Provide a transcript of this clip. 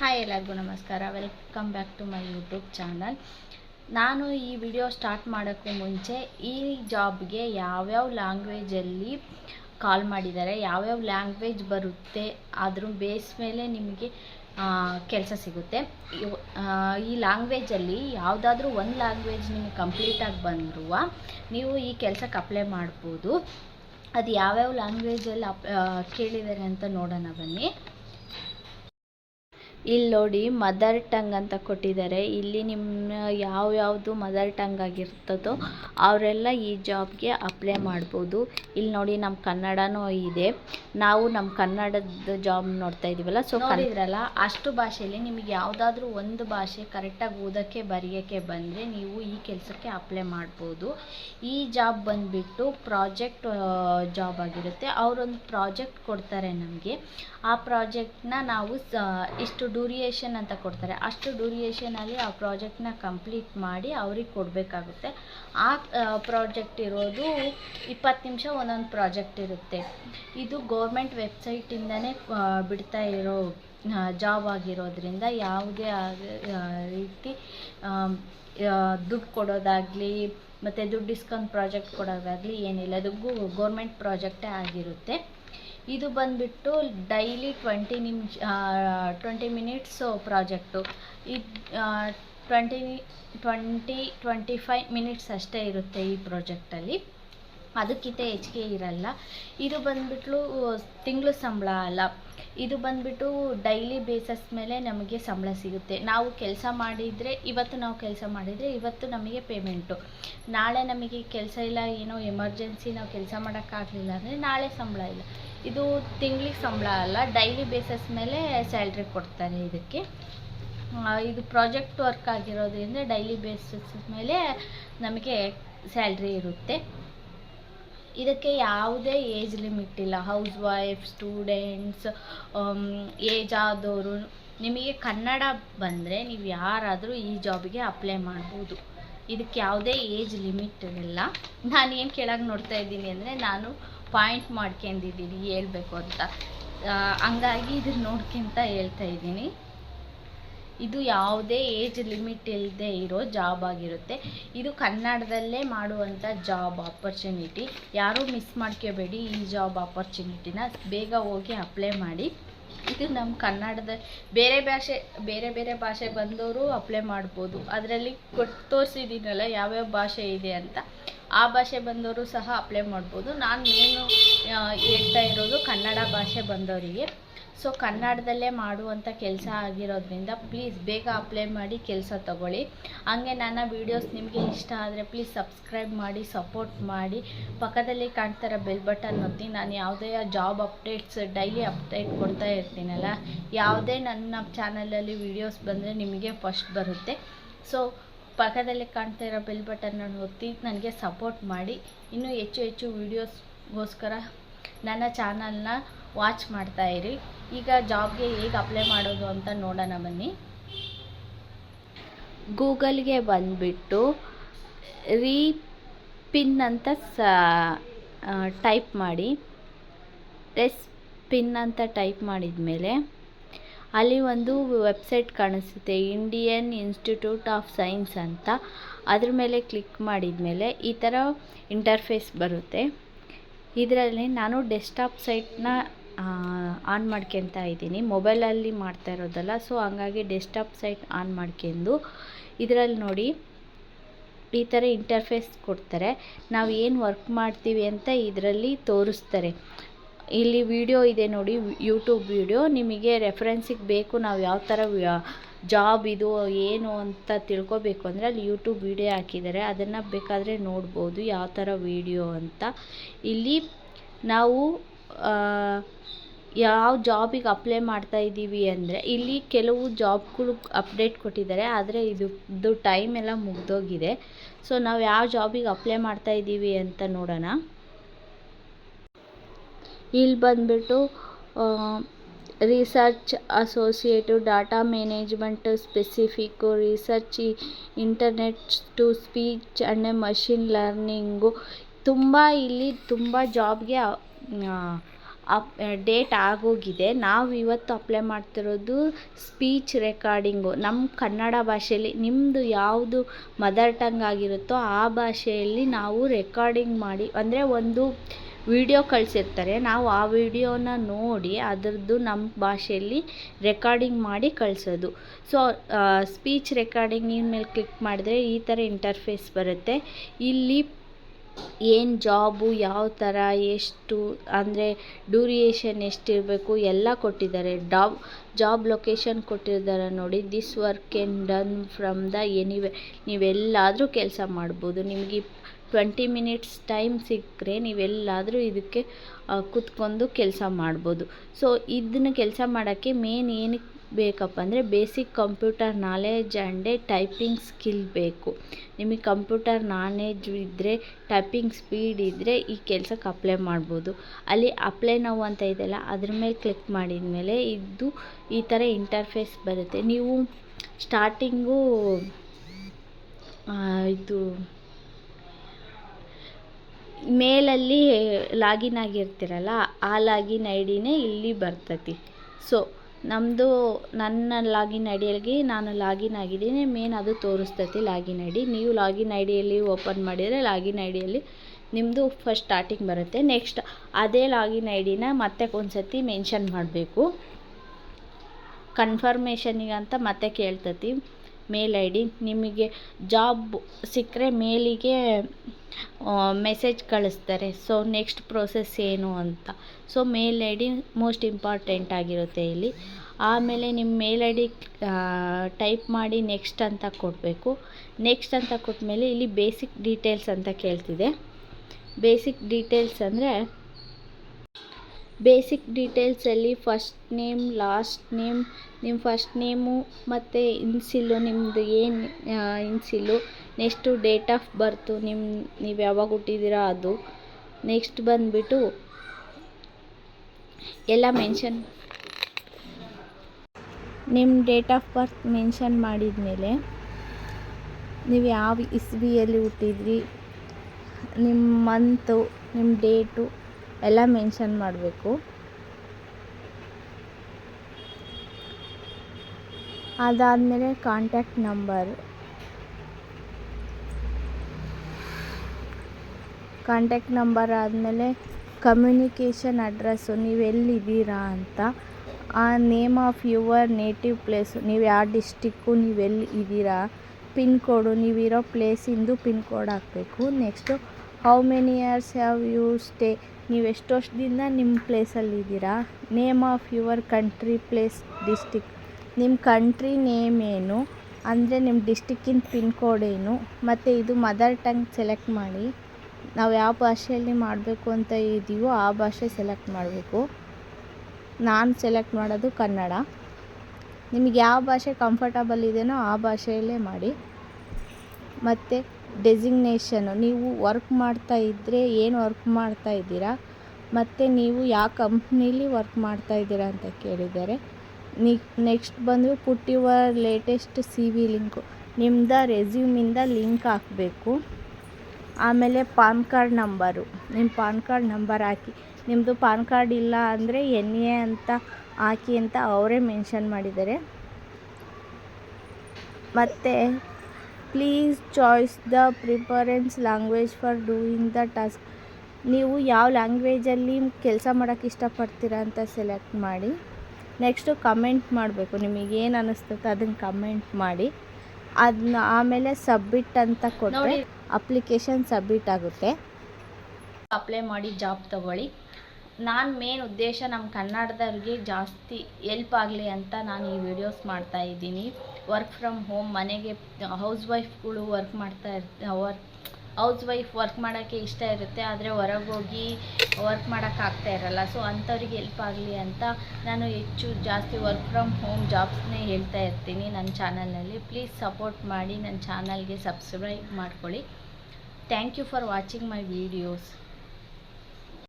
Hi ಎಲ್ಲರಿಗೂ ನಮಸ್ಕಾರ. Welcome back to my YouTube channel ನಾನು ಈ ವಿಡಿಯೋ ಸ್ಟಾರ್ಟ್ ಮಾಡೋಕ್ಕೂ ಮುಂಚೆ ಈ ಜಾಬ್ಗೆ ಯಾವ್ಯಾವ ಲ್ಯಾಂಗ್ವೇಜಲ್ಲಿ ಕಾಲ್ ಮಾಡಿದ್ದಾರೆ, ಯಾವ್ಯಾವ ಲ್ಯಾಂಗ್ವೇಜ್ ಬರುತ್ತೆ ಅದ್ರ ಬೇಸ್ ಮೇಲೆ ನಿಮಗೆ ಕೆಲಸ ಸಿಗುತ್ತೆ. ಈ ಲ್ಯಾಂಗ್ವೇಜಲ್ಲಿ ಯಾವುದಾದ್ರೂ ಒಂದು ಲ್ಯಾಂಗ್ವೇಜ್ ನಿಮಗೆ ಕಂಪ್ಲೀಟಾಗಿ ಬಂದರೂ, ನೀವು ಈ ಕೆಲಸಕ್ಕೆ ಅಪ್ಲೈ ಮಾಡ್ಬೋದು. ಅದು ಯಾವ್ಯಾವ ಲ್ಯಾಂಗ್ವೇಜಲ್ಲಿ ಅಪ್ ಕೇಳಿದ್ದಾರೆ ಅಂತ ನೋಡೋಣ ಬನ್ನಿ. ಇಲ್ಲಿ ನೋಡಿ ಮದರ್ ಟಂಗ್ ಅಂತ ಕೊಟ್ಟಿದ್ದಾರೆ. ಇಲ್ಲಿ ನಿಮ್ಮ ಯಾವ ಯಾವುದು ಮದರ್ ಟಂಗ್ ಆಗಿರ್ತದೋ ಅವರೆಲ್ಲ ಈ ಜಾಬ್ಗೆ ಅಪ್ಲೈ ಮಾಡ್ಬೋದು. ಇಲ್ಲಿ ನೋಡಿ ನಮ್ಮ ಕನ್ನಡನೂ ಇದೆ. ನಾವು ನಮ್ಮ ಕನ್ನಡದ ಜಾಬ್ ನೋಡ್ತಾ ಇದೀವಲ್ಲ ಸೊ ಕಲಿದ್ರಲ್ಲ ಅಷ್ಟು ಭಾಷೆಯಲ್ಲಿ ನಿಮಗೆ ಯಾವುದಾದ್ರೂ ಒಂದು ಭಾಷೆ ಕರೆಕ್ಟಾಗಿ ಓದೋಕ್ಕೆ, ಬರೆಯೋಕ್ಕೆ ಬಂದರೆ ನೀವು ಈ ಕೆಲಸಕ್ಕೆ ಅಪ್ಲೈ ಮಾಡ್ಬೋದು. ಈ ಜಾಬ್ ಬಂದುಬಿಟ್ಟು ಪ್ರಾಜೆಕ್ಟ್ ಜಾಬ್ ಆಗಿರುತ್ತೆ. ಅವರೊಂದು ಪ್ರಾಜೆಕ್ಟ್ ಕೊಡ್ತಾರೆ ನಮಗೆ. ಆ ಪ್ರಾಜೆಕ್ಟ್ನ ನಾವು ಇಷ್ಟು ಡ್ಯೂರಿಯೇಷನ್ ಅಂತ ಕೊಡ್ತಾರೆ. ಅಷ್ಟು ಡ್ಯೂರಿಯೇಷನಲ್ಲಿ ಆ ಪ್ರಾಜೆಕ್ಟ್ನ ಕಂಪ್ಲೀಟ್ ಮಾಡಿ ಅವ್ರಿಗೆ ಕೊಡಬೇಕಾಗುತ್ತೆ. ಆ ಪ್ರಾಜೆಕ್ಟ್ ಇರೋದು ಇಪ್ಪತ್ತು ನಿಮಿಷ ಒಂದೊಂದು ಪ್ರಾಜೆಕ್ಟ್ ಇರುತ್ತೆ. ಇದು ಗೌರ್ಮೆಂಟ್ ವೆಬ್ಸೈಟಿಂದನೇ ಬಿಡ್ತಾ ಇರೋ ಜಾಬ್ ಆಗಿರೋದ್ರಿಂದ ಯಾವುದೇ ರೀತಿ ದುಡ್ಡು ಕೊಡೋದಾಗಲಿ, ಮತ್ತು ದುಡ್ಡು ಇಸ್ಕೊಂಡು ಪ್ರಾಜೆಕ್ಟ್ ಕೊಡೋದಾಗಲಿ ಏನಿಲ್ಲ. ಅದು ಗೌರ್ಮೆಂಟ್ ಪ್ರಾಜೆಕ್ಟೇ ಆಗಿರುತ್ತೆ. ಇದು ಬಂದುಬಿಟ್ಟು ಡೈಲಿ ಟ್ವೆಂಟಿ ನಿಮಿಷ ಟ್ವೆಂಟಿ ಮಿನಿಟ್ಸು ಪ್ರಾಜೆಕ್ಟು. ಇದು twenty twenty twenty five minutes ಅಷ್ಟೇ ಇರುತ್ತೆ ಈ ಪ್ರಾಜೆಕ್ಟಲ್ಲಿ. ಅದಕ್ಕಿಂತ ಹೆಚ್ಚಿಗೆ ಇರಲ್ಲ. ಇದು ಬಂದುಬಿಟ್ಟು ತಿಂಗಳು ಸಂಬಳ ಅಲ್ಲ. ಇದು ಬಂದುಬಿಟ್ಟು ಡೈಲಿ ಬೇಸಸ್ ಮೇಲೆ ನಮಗೆ ಸಂಬಳ ಸಿಗುತ್ತೆ. ನಾವು ಕೆಲಸ ಮಾಡಿದರೆ, ಇವತ್ತು ನಾವು ಕೆಲಸ ಮಾಡಿದರೆ ಇವತ್ತು ನಮಗೆ ಪೇಮೆಂಟು. ನಾಳೆ ನಮಗೆ ಕೆಲಸ ಇಲ್ಲ, ಏನೋ ಎಮರ್ಜೆನ್ಸಿ, ನಾವು ಕೆಲಸ ಮಾಡೋಕ್ಕಾಗಲಿಲ್ಲ ಅಂದರೆ ನಾಳೆ ಸಂಬಳ ಇಲ್ಲ. ಇದು ತಿಂಗಳಿಗೆ ಸಂಬಳ ಅಲ್ಲ ಡೈಲಿ ಬೇಸಸ್ ಮೇಲೆ ಸ್ಯಾಲ್ರಿ ಕೊಡ್ತಾರೆ ಇದಕ್ಕೆ. ಇದು ಪ್ರಾಜೆಕ್ಟ್ ವರ್ಕ್ ಆಗಿರೋದ್ರಿಂದ ಡೈಲಿ ಬೇಸಸ್ ಮೇಲೆ ನಮಗೆ ಸ್ಯಾಲ್ರಿ ಇರುತ್ತೆ. ಇದಕ್ಕೆ ಯಾವುದೇ ಏಜ್ ಲಿಮಿಟ್ ಇಲ್ಲ. ಹೌಸ್ ವೈಫ್ ಸ್ಟೂಡೆಂಟ್ಸ್ ಏಜ್ ಆದವರು ನಿಮಗೆ ಕನ್ನಡ ಬಂದರೆ ನೀವು ಯಾರಾದರೂ ಈ ಜಾಬಿಗೆ ಅಪ್ಲೈ ಮಾಡ್ಬೋದು. ಇದಕ್ಕೆ ಯಾವುದೇ ಏಜ್ ಲಿಮಿಟ್ ಇರಲ್ಲ ನಾನು ಏನು ಕೆಳಗೆ ನೋಡ್ತಾ ಇದ್ದೀನಿ ಅಂದರೆ ನಾನು ಪಾಯಿಂಟ್ ಮಾಡ್ಕೊಂಡಿದ್ದೀನಿ ಹೇಳ್ಬೇಕು ಅಂತ. ಹಂಗಾಗಿ ಇದನ್ನ ನೋಡ್ಕೊಂತ ಹೇಳ್ತಾ ಇದ್ದೀನಿ. ಇದು ಯಾವುದೇ ಏಜ್ ಲಿಮಿಟ್ ಇಲ್ಲದೆ ಇರೋ ಜಾಬ್ ಆಗಿರುತ್ತೆ. ಇದು ಕನ್ನಡದಲ್ಲೇ ಮಾಡುವಂಥ ಜಾಬ್ ಆಪರ್ಚುನಿಟಿ. ಯಾರೂ ಮಿಸ್ ಮಾಡ್ಕೋಬೇಡಿ ಈ ಜಾಬ್ ಆಪರ್ಚುನಿಟಿನ. ಬೇಗ ಹೋಗಿ ಅಪ್ಲೈ ಮಾಡಿ. ಇದು ನಮ್ಮ ಕನ್ನಡದ ಬೇರೆ ಭಾಷೆ, ಬೇರೆ ಬೇರೆ ಭಾಷೆ ಬಂದವರು ಅಪ್ಲೈ ಮಾಡ್ಬೋದು. ಅದರಲ್ಲಿ ಕೊಟ್ಟು ತೋರಿಸಿದ್ದೀನಲ್ಲ ಯಾವ್ಯಾವ ಭಾಷೆ ಇದೆ ಅಂತ. ಆ ಭಾಷೆ ಬಂದವರು ಸಹ ಅಪ್ಲೈ ಮಾಡ್ಬೋದು. ನಾನು ಏನು ಹೇಳ್ತಾ ಇರೋದು ಕನ್ನಡ ಭಾಷೆ ಬಂದವರಿಗೆ. ಸೊ ಕನ್ನಡದಲ್ಲೇ ಮಾಡುವಂಥ ಕೆಲಸ ಆಗಿರೋದ್ರಿಂದ ಪ್ಲೀಸ್ ಬೇಗ ಅಪ್ಲೈ ಮಾಡಿ ಕೆಲಸ ತಗೊಳ್ಳಿ. ಹಾಗೆ ನನ್ನ ವೀಡಿಯೋಸ್ ನಿಮಗೆ ಇಷ್ಟ ಆದರೆ ಪ್ಲೀಸ್ ಸಬ್ಸ್ಕ್ರೈಬ್ ಮಾಡಿ ಸಪೋರ್ಟ್ ಮಾಡಿ. ಪಕ್ಕದಲ್ಲಿ ಕಾಣ್ತಾರ ಬೆಲ್ ಬಟನ್ ಒತ್ತಿ. ನಾನು ಯಾವುದೇ ಜಾಬ್ ಅಪ್ಡೇಟ್ಸ್ ಡೈಲಿ ಅಪ್ಡೇಟ್ ಕೊಡ್ತಾ ಇರ್ತೀನಲ್ಲ, ಯಾವುದೇ ನನ್ನ ಚಾನಲಲ್ಲಿ ವೀಡಿಯೋಸ್ ಬಂದರೆ ನಿಮಗೆ ಫಸ್ಟ್ ಬರುತ್ತೆ. ಸೊ ಪಕ್ಕದಲ್ಲಿ ಕಾಣ್ತಾ ಇರೋ ಬೆಲ್ ಬಟನ್ನ ಒತ್ತಿ ನನಗೆ ಸಪೋರ್ಟ್ ಮಾಡಿ. ಇನ್ನೂ ಹೆಚ್ಚು ಹೆಚ್ಚು ವೀಡಿಯೋಸ್ಗೋಸ್ಕರ ನನ್ನ ಚಾನಲ್ನ ವಾಚ್ ಮಾಡ್ತಾ ಇರಿ. ಈಗ ಜಾಬ್ಗೆ ಹೇಗೆ ಅಪ್ಲೈ ಮಾಡೋದು ಅಂತ ನೋಡೋಣ ಬನ್ನಿ. ಗೂಗಲ್ಗೆ ಬಂದುಬಿಟ್ಟು ರೀ ಪಿನ್ ಅಂತ ಸ ಟೈಪ್ ಮಾಡಿ. ರೆಸ್ ಪಿನ್ ಅಂತ ಟೈಪ್ ಮಾಡಿದ ಮೇಲೆ ಅಲ್ಲಿ ಒಂದು ವೆಬ್ಸೈಟ್ ಕಾಣಿಸುತ್ತೆ, ಇಂಡಿಯನ್ ಇನ್ಸ್ಟಿಟ್ಯೂಟ್ ಆಫ್ ಸೈನ್ಸ್ ಅಂತ. ಅದ್ರ ಮೇಲೆ ಕ್ಲಿಕ್ ಮಾಡಿದ ಮೇಲೆ ಈ ಥರ ಇಂಟರ್ಫೇಸ್ ಬರುತ್ತೆ. ಇದರಲ್ಲಿ ನಾನು ಡೆಸ್ಕ್ಟಾಪ್ ಸೈಟ್ನ ಆನ್ ಮಾಡ್ಕೊತ ಇದ್ದೀನಿ. ಮೊಬೈಲಲ್ಲಿ ಮಾಡ್ತಾ ಇರೋದಲ್ಲ, ಸೊ ಹಂಗಾಗಿ ಡೆಸ್ಕ್ಟಾಪ್ ಸೈಟ್ ಆನ್ ಮಾಡ್ಕೊಂಡು ಇದರಲ್ಲಿ ನೋಡಿ ಈ ಥರ ಇಂಟರ್ಫೇಸ್ ಕೊಡ್ತಾರೆ. ನಾವು ಏನು ವರ್ಕ್ ಮಾಡ್ತೀವಿ ಅಂತ ಇದರಲ್ಲಿ ತೋರಿಸ್ತಾರೆ. ಇಲ್ಲಿ ವಿಡಿಯೋ ಇದೆ ನೋಡಿ ಯೂಟ್ಯೂಬ್ ವಿಡಿಯೋ ನಿಮಗೆ ರೆಫರೆನ್ಸಿಗೆ ಬೇಕು, ನಾವು ಯಾವ ಥರ ಜಾಬ್ ಇದು, ಏನು ಅಂತ ತಿಳ್ಕೊಬೇಕು ಅಂದರೆ ಅಲ್ಲಿ ಯೂಟ್ಯೂಬ್ ವಿಡಿಯೋ ಹಾಕಿದ್ದಾರೆ. ಅದನ್ನು ಬೇಕಾದರೆ ನೋಡ್ಬೋದು ಯಾವ ಥರ ವಿಡಿಯೋ ಅಂತ. ಇಲ್ಲಿ ನಾವು ಯಾವ ಜಾಬಿಗೆ ಅಪ್ಲೈ ಮಾಡ್ತಾ ಇದ್ದೀವಿ ಅಂದರೆ, ಇಲ್ಲಿ ಕೆಲವು ಜಾಬ್ಗಳು ಅಪ್ಡೇಟ್ ಕೊಟ್ಟಿದ್ದಾರೆ, ಆದರೆ ಇದು ಟೈಮ್ ಎಲ್ಲ ಮುಗ್ದೋಗಿದೆ. ಸೊ ನಾವು ಯಾವ ಜಾಬಿಗೆ ಅಪ್ಲೈ ಮಾಡ್ತಾ ಇದ್ದೀವಿ ಅಂತ ನೋಡೋಣ. ಇಲ್ಲಿ ಬಂದುಬಿಟ್ಟು research associate data management specific research internet to speech and machine learning ತುಂಬ ಇಲ್ಲಿ ತುಂಬ ಜಾಬ್ಗೆ ಅಪ್ ಡೇಟ್ ಆಗೋಗಿದೆ. ನಾವು ಇವತ್ತು ಅಪ್ಲೈ ಮಾಡ್ತಿರೋದು ಸ್ಪೀಚ್ ರೆಕಾರ್ಡಿಂಗು ನಮ್ಮ ಕನ್ನಡ ಭಾಷೆಯಲ್ಲಿ ನಿಮ್ಮದು ಯಾವುದು ಮದರ್ ಟಂಗ್ ಆಗಿರುತ್ತೋ ಆ ಭಾಷೆಯಲ್ಲಿ ನಾವು ರೆಕಾರ್ಡಿಂಗ್ ಮಾಡಿ, ಅಂದರೆ ಒಂದು ವಿಡಿಯೋ ಕಳಿಸಿರ್ತಾರೆ. ನಾವು ಆ ವಿಡಿಯೋನ ನೋಡಿ ಅದರದ್ದು ನಮ್ಮ ಭಾಷೆಯಲ್ಲಿ ರೆಕಾರ್ಡಿಂಗ್ ಮಾಡಿ ಕಳಿಸೋದು. ಸೊ ಸ್ಪೀಚ್ ರೆಕಾರ್ಡಿಂಗ್ ರೆಕಾರ್ಡಿಂಗಿನ ಮೇಲೆ ಕ್ಲಿಕ್ ಮಾಡಿದ್ರೆ ಈ ಥರ ಇಂಟರ್ಫೇಸ್ ಬರುತ್ತೆ. ಇಲ್ಲಿ ಏನು ಜಾಬು, ಯಾವ ಥರ, ಎಷ್ಟು, ಅಂದರೆ ಡ್ಯೂರಿಯೇಷನ್ ಎಷ್ಟಿರಬೇಕು ಎಲ್ಲ ಕೊಟ್ಟಿದ್ದಾರೆ. ಡಾಬ್, ಜಾಬ್ ಲೊಕೇಶನ್ ಕೊಟ್ಟಿದ್ದಾರೆ ನೋಡಿ. This work can done from the anyway, ನೀವೆಲ್ಲಾದರೂ ಕೆಲಸ ಮಾಡ್ಬೋದು. ನಿಮಗೆ ಟ್ವೆಂಟಿ ಮಿನಿಟ್ಸ್ ಟೈಮ್ ಸಿಕ್ಕರೆ ನೀವೆಲ್ಲಾದರೂ ಇದಕ್ಕೆ ಕುತ್ಕೊಂಡು ಕೆಲಸ ಮಾಡ್ಬೋದು. ಸೊ ಇದನ್ನು ಕೆಲಸ ಮಾಡೋಕ್ಕೆ ಮೇನ್ ಏನಕ್ಕೆ ಬೇಕಪ್ಪ ಅಂದರೆ ಬೇಸಿಕ್ ಕಂಪ್ಯೂಟರ್ ನಾಲೆಜ್ ಆ್ಯಂಡೇ ಟೈಪಿಂಗ್ ಸ್ಕಿಲ್ ಬೇಕು. ನಿಮಗೆ ಕಂಪ್ಯೂಟರ್ ನಾಲೆಜ್ ಇದ್ದರೆ ಟೈಪಿಂಗ್ ಸ್ಪೀಡ್ ಇದ್ದರೆ ಈ ಕೆಲಸಕ್ಕೆ ಅಪ್ಲೈ ಮಾಡ್ಬೋದು. ಅಲ್ಲಿ ಅಪ್ಲೈ ನಾವು ಅಂತ ಇದೆಯಲ್ಲ ಅದ್ರ ಮೇಲೆ ಕ್ಲಿಕ್ ಮಾಡಿದ ಮೇಲೆ ಇದು ಈ ಥರ ಇಂಟರ್ಫೇಸ್ ಬರುತ್ತೆ. ನೀವು ಸ್ಟಾರ್ಟಿಂಗು ಇದು ಮೇಲಲ್ಲಿ ಲಾಗಿನ್ ಆಗಿರ್ತೀರಲ್ಲ ಆ ಲಾಗಿನ್ ಐ ಡಿನೇ ಇಲ್ಲಿ ಬರ್ತೈತಿ. ಸೊ ನಮ್ಮದು ನನ್ನ ಲಾಗಿನ್ ಐ ನಾನು ಲಾಗಿನ್ ಆಗಿದ್ದೀನಿ, ಮೇನ್ ಅದು ತೋರಿಸ್ತೈತಿ ಲಾಗಿನ್ ಐ ಡಿ ನೀವು ಲಾಗಿನ್ ಐ ಡಿಯಲ್ಲಿ ಓಪನ್ ಮಾಡಿದರೆ ಲಾಗಿನ್ ಐ ಡಿಯಲ್ಲಿ ನಿಮ್ಮದು ಫಸ್ಟ್ ಸ್ಟಾರ್ಟಿಂಗ್ ಬರುತ್ತೆ. ನೆಕ್ಸ್ಟ್ ಅದೇ ಲಾಗಿನ್ ಐ ಡಿನ ಮತ್ತೆ ಒಂದು ಸತಿ ಮೆನ್ಷನ್ ಮಾಡಬೇಕು ಕನ್ಫರ್ಮೇಷನಿಗೆ ಅಂತ ಮತ್ತೆ ಕೇಳ್ತತಿ. Mail I D. ನಿಮಗೆ ಜಾಬ್ ಸಿಕ್ಕರೆ ಮೇಲಿಗೆ ಮೆಸೇಜ್ ಕಳಿಸ್ತಾರೆ. ಸೊ ನೆಕ್ಸ್ಟ್ ಪ್ರೋಸೆಸ್ ಏನು ಅಂತ. So mail I D most important ಆಗಿರುತ್ತೆ ಇಲ್ಲಿ. ಆಮೇಲೆ ನಿಮ್ಮ ಮೇಲ್ ಐ ಡಿ ಟೈಪ್ ಮಾಡಿ ನೆಕ್ಸ್ಟ್ ಅಂತ ಕೊಡಬೇಕು. ನೆಕ್ಸ್ಟ್ ಅಂತ ಕೊಟ್ಟಮೇಲೆ ಇಲ್ಲಿ ಬೇಸಿಕ್ ಡೀಟೇಲ್ಸ್ ಅಂತ ಕೇಳ್ತಿದೆ. ಬೇಸಿಕ್ ಡೀಟೇಲ್ಸ್ ಅಂದರೆ ಬೇಸಿಕ್ ಡೀಟೇಲ್ಸಲ್ಲಿ ಫಸ್ಟ್ ನೇಮ್ ಲಾಸ್ಟ್ ನೇಮ್ ನಿಮ್ಮ ಫಸ್ಟ್ ನೇಮು ಮತ್ತು ಇನ್ಸಿಲ್ಲು ನಿಮ್ಮದು ಏನು ಇನ್ಸಿಲ್ಲು ನೆಕ್ಸ್ಟು ಡೇಟ್ ಆಫ್ ಬರ್ತು ನಿಮ್ಮ ನೀವು ಯಾವಾಗ ಹುಟ್ಟಿದ್ದೀರಾ ಅದು. ನೆಕ್ಸ್ಟ್ ಬಂದುಬಿಟ್ಟು ಎಲ್ಲ ಮೆನ್ಷನ್ ನಿಮ್ಮ ಡೇಟ್ ಆಫ್ ಬರ್ತ್ ಮೆನ್ಷನ್ ಮಾಡಿದ ಮೇಲೆ ನೀವು ಯಾವ ಇಸ್ವಿಯಲ್ಲಿ ಹುಟ್ಟಿದ್ರಿ ನಿಮ್ಮ ಮಂತು ನಿಮ್ಮ ಡೇಟು ಎಲ್ಲ ಮೆನ್ಷನ್ ಮಾಡಬೇಕು. ಅದಾದಮೇಲೆ ಕಾಂಟ್ಯಾಕ್ಟ್ ನಂಬರ್. ಕಾಂಟ್ಯಾಕ್ಟ್ ನಂಬರ್ ಆದಮೇಲೆ ಕಮ್ಯುನಿಕೇಷನ್ ಅಡ್ರೆಸ್ಸು, ನೀವು ಎಲ್ಲಿದ್ದೀರಾ ಅಂತ. ಆ name of your native place, ನೀವು ಯಾವ ಡಿಸ್ಟಿಕ್ಕು ನೀವೆಲ್ಲಿ ಇದ್ದೀರಾ, ಪಿನ್ ಕೋಡು ನೀವಿರೋ ಪ್ಲೇಸಿಂದು ಪಿನ್ ಕೋಡ್ ಹಾಕಬೇಕು. Next, how many years have you stay ನೀವು ಎಷ್ಟು ವರ್ಷದಿಂದ ನಿಮ್ಮ ಪ್ಲೇಸಲ್ಲಿದ್ದೀರಾ name of your country place district. ನಿಮ್ಮ ಕಂಟ್ರಿ ನೇಮ್ ಏನು? ಅಂದರೆ ನಿಮ್ಮ ಡಿಸ್ಟಿಕ್ಕಿನ ಪಿನ್ ಕೋಡ್ ಏನು? ಮತ್ತು ಇದು ಮದರ್ ಟಂಗ್ ಸೆಲೆಕ್ಟ್ ಮಾಡಿ. ನಾವು ಯಾವ ಭಾಷೆಯಲ್ಲಿ ಮಾಡಬೇಕು ಅಂತ ಇದೆಯೋ ಆ ಭಾಷೆ ಸೆಲೆಕ್ಟ್ ಮಾಡಬೇಕು. ನಾನು ಸೆಲೆಕ್ಟ್ ಮಾಡೋದು ಕನ್ನಡ. ನಿಮಗೆ ಯಾವ ಭಾಷೆ ಕಂಫರ್ಟಬಲ್ ಇದೆಯೋ ಆ ಭಾಷೆಯಲ್ಲೇ ಮಾಡಿ. ಮತ್ತು ಡೆಸಿಗ್ನೇಷನು ನೀವು ವರ್ಕ್ ಮಾಡ್ತಾ ಇದ್ದರೆ ಏನು ವರ್ಕ್ ಮಾಡ್ತಾ ಇದ್ದೀರಾ? ಮತ್ತು ನೀವು ಯಾವ ಕಂಪ್ನೀಲಿ ವರ್ಕ್ ಮಾಡ್ತಾ ಇದ್ದೀರಾ ಅಂತ ಕೇಳಿದ್ದಾರೆ ನೆಕ್ಸ್ಟ್ ಬಂದು put your latest C V link ನಿಮ್ದು ರೆಸ್ಯೂಮಿಂದ ಲಿಂಕ್ ಹಾಕಬೇಕು. ಆಮೇಲೆ ಪಾನ್ ಕಾರ್ಡ್ ನಂಬರು ನಿಮ್ಮ ಪಾನ್ ಕಾರ್ಡ್ ನಂಬರ್ ಹಾಕಿ ನಿಮ್ಮದು ಪಾನ್ ಕಾರ್ಡ್ ಇಲ್ಲ ಅಂದರೆ ಎನ್ ಎ ಅಂತ ಹಾಕಿ ಅಂತ ಅವರೇ ಮೆನ್ಷನ್ ಮಾಡಿದ್ದಾರೆ. ಮತ್ತು please choice the preference language for doing the task ನೀವು ಯಾವ ಲ್ಯಾಂಗ್ವೇಜಲ್ಲಿ ಕೆಲಸ ಮಾಡೋಕ್ಕೆ ಇಷ್ಟಪಡ್ತೀರಾ ಅಂತ ಸೆಲೆಕ್ಟ್ ಮಾಡಿ. ನೆಕ್ಸ್ಟು ಕಮೆಂಟ್ ಮಾಡಬೇಕು. ನಿಮಗೆ ಏನು ಅನ್ನಿಸ್ತೈತೆ ಅದನ್ನು ಕಮೆಂಟ್ ಮಾಡಿ. ಅದನ್ನ ಆಮೇಲೆ ಸಬ್ಮಿಟ್ ಅಂತ ಕೊಟ್ಟರೆ ಅಪ್ಲಿಕೇಶನ್ ಸಬ್ಮಿಟ್ ಆಗುತ್ತೆ. ಅಪ್ಲೈ ಮಾಡಿ ಜಾಬ್ ತಗೊಳ್ಳಿ. ನಾನು ಮೇನ್ ಉದ್ದೇಶ ನಮ್ಮ ಕನ್ನಡದವ್ರಿಗೆ ಜಾಸ್ತಿ ಎಲ್ಪ್ ಆಗಲಿ ಅಂತ ನಾನು ಈ ವಿಡಿಯೋಸ್ ಮಾಡ್ತಾ ಇದ್ದೀನಿ. ವರ್ಕ್ ಫ್ರಮ್ ಹೋಮ್ ಮನೆಗೆ ಹೌಸ್ ವೈಫ್ಗಳು ವರ್ಕ್ ಮಾಡ್ತಾ ಇರ್ತ ವರ್ಕ್ ಹೌಸ್ ವೈಫ್ ವರ್ಕ್ ಮಾಡೋಕ್ಕೆ ಇಷ್ಟ ಇರುತ್ತೆ, ಆದರೆ ಹೊರಗೆ ಹೋಗಿ ವರ್ಕ್ ಮಾಡೋಕ್ಕಾಗ್ತಾ ಇರಲ್ಲ. ಸೊ ಅಂಥವ್ರಿಗೆ ಎಲ್ಪ್ ಆಗಲಿ ಅಂತ ನಾನು ಹೆಚ್ಚು ಜಾಸ್ತಿ ವರ್ಕ್ ಫ್ರಮ್ ಹೋಮ್ ಜಾಬ್ಸ್ನೇ ಹೇಳ್ತಾ ಇರ್ತೀನಿ ನನ್ನ ಚಾನಲ್ನಲ್ಲಿ ಪ್ಲೀಸ್ ಸಪೋರ್ಟ್ ಮಾಡಿ ನನ್ನ ಚಾನಲ್ಗೆ ಸಬ್ಸ್ಕ್ರೈಬ್ ಮಾಡ್ಕೊಳ್ಳಿ. Thank you for watching my videos